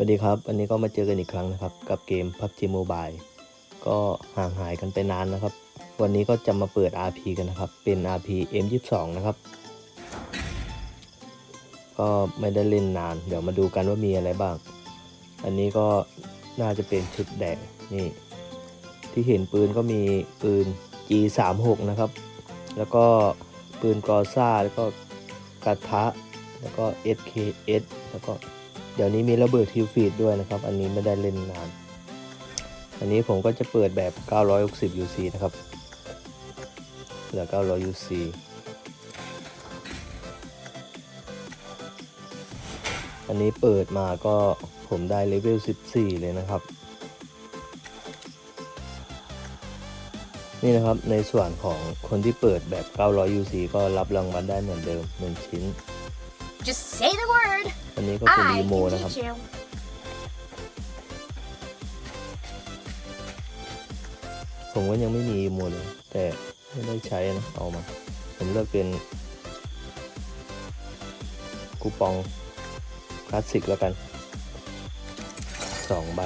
สวัสดีครับ อันนี้ก็มาเจอกันอีกครั้งนะครับ กับเกม PUBG Mobile ก็ห่างหายกันไปนานนะครับ วันนี้ก็จะมาเปิด RP กันนะครับ เป็น RP M22 นะครับ ก็ไม่ได้เล่นนาน เดี๋ยวมาดูกันว่ามีอะไรบ้าง อันนี้ก็น่าจะเป็นชุดแดงนี่ ที่เห็นปืนก็มีปืน G36 นะครับ แล้วก็ปืนกอซ่า แล้วก็กระทะ แล้วก็ SKS แล้วก็ เดี๋ยวนี้มีระเบิดทิวฟีดด้วยนะครับ อันนี้ไม่ได้เล่นนาน อันนี้ผมก็จะเปิดแบบ 960 UC นะครับ เหลือ 900 UC อันนี้เปิดมาก็ผมได้เลเวล 14 เลยนะครับ นี่นะครับในส่วนของคนที่เปิดแบบ 900 UC ก็รับรางวัลได้เหมือนเดิม1ชิ้น Just say the word. อันนี้ก็เป็น I อีโม can นะครับ teach you. ผมก็ยังไม่มีอีโมเลย แต่ไม่ได้ใช้นะ เอามา ผมเลือกเป็น คูปองคลาสสิกแล้วกันสองใบ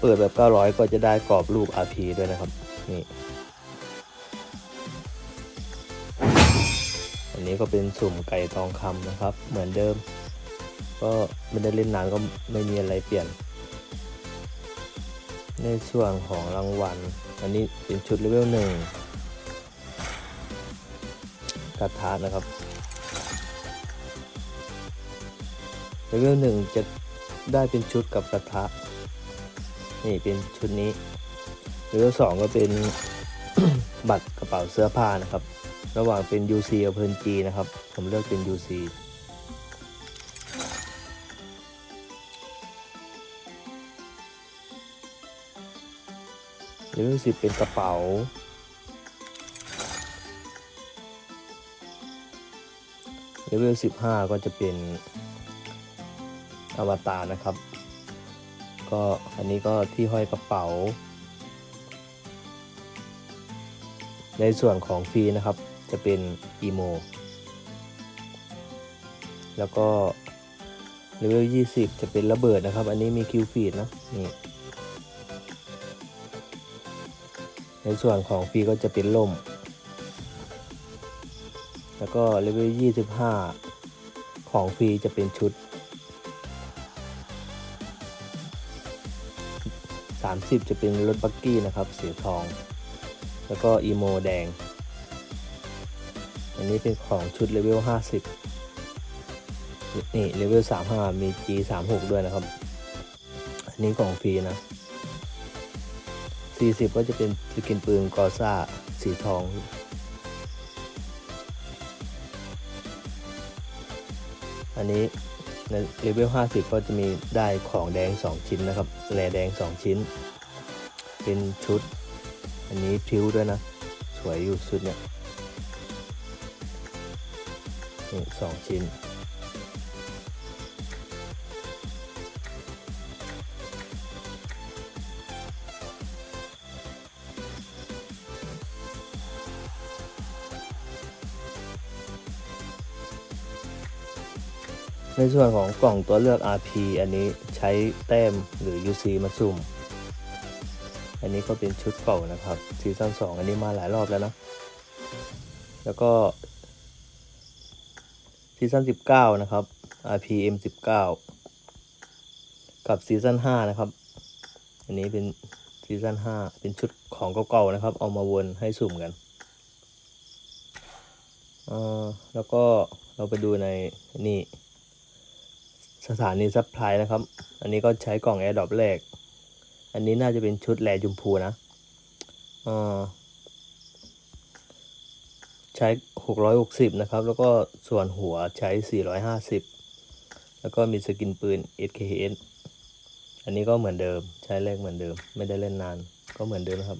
เปิดแบบ 900 ก็จะได้กรอบรูป RP ด้วยนะครับ นี่ อันนี้ก็เป็นสุ่มไก่ทองคำนะครับ เหมือนเดิม ก็ไม่ได้เล่นนานก็ไม่มีอะไรเปลี่ยน ในส่วนของรางวัล อันนี้เป็นชุดเลเวลหนึ่งกระทะนะครับเลเวลหนึ่งจะได้เป็นชุดกับกระทะ นี่เป็นชุดนี้เลเวลสองก็เป็นบัตรกระเป๋าเสื้อผ้านะครับ ระหว่างเป็น UC กับเพ n G นะครับ ผมเลือกเป็น UC เลเวลสิบเป็นกระเป๋า เลเวลสิบห้าก็จะเป็นอวตารนะครับ ก็อันนี้ก็ที่ห้อยกระเป๋า ในส่วนของฟรีนะครับ จะเป็นอีโม แล้วก็เลเวล20 จะเป็นระเบิดนะครับ อันนี้มีคิวฟีดนะนี่ในส่วนของฟรีก็จะเป็นล่ม แล้วก็เลเวล25 ของฟรีจะเป็นชุด 30 จะเป็นรถบักกี้นะครับสีทอง แล้วก็อีโมแดง อันนี้เป็นของชุดเลเวล 50 นี่เลเวล 35 มี G 36 ด้วยนะครับ อันนี้ของฟรีนะ 40 ก็จะเป็นสกินปืนกอซ่าสีทองอันนี้ในเลเวล 50 ก็จะมีได้ของแดง 2 ชิ้นนะครับ แหลแดง 2 ชิ้น เป็นชุด อันนี้พิ้วด้วยนะ สวยอยู่ชุดเนี่ย นี่สองชิ้น ในส่วนของกล่องตัวเลือก RP อันนี้ใช้แต้มหรือ UC มาสุ่ม อันนี้ก็เป็นชุดเก่านะครับซีซั่น2อันนี้มาหลายรอบแล้วนะ แล้วก็ ซีซั่น19 นะครับ RPM 19 กับซีซั่น5 นะครับ อันนี้เป็นซีซั่น5 เป็นชุดของเก่าๆนะครับ เอามาวนให้สุ่มกันอ่อแล้วก็เราไปดูในนี่สถานีซัพพลายนะครับ อันนี้ก็ใช้กล่องแอร์ดรอปแรก อันนี้น่าจะเป็นชุดแหลจุมพูนะอ่อ ใช้ 660 นะครับ แล้วก็ส่วนหัวใช้ 450 แล้วก็มีสกินปืน SKS อันนี้ก็เหมือนเดิมใช้แรกเหมือนเดิม ไม่ได้เล่นนานก็เหมือนเดิมครับ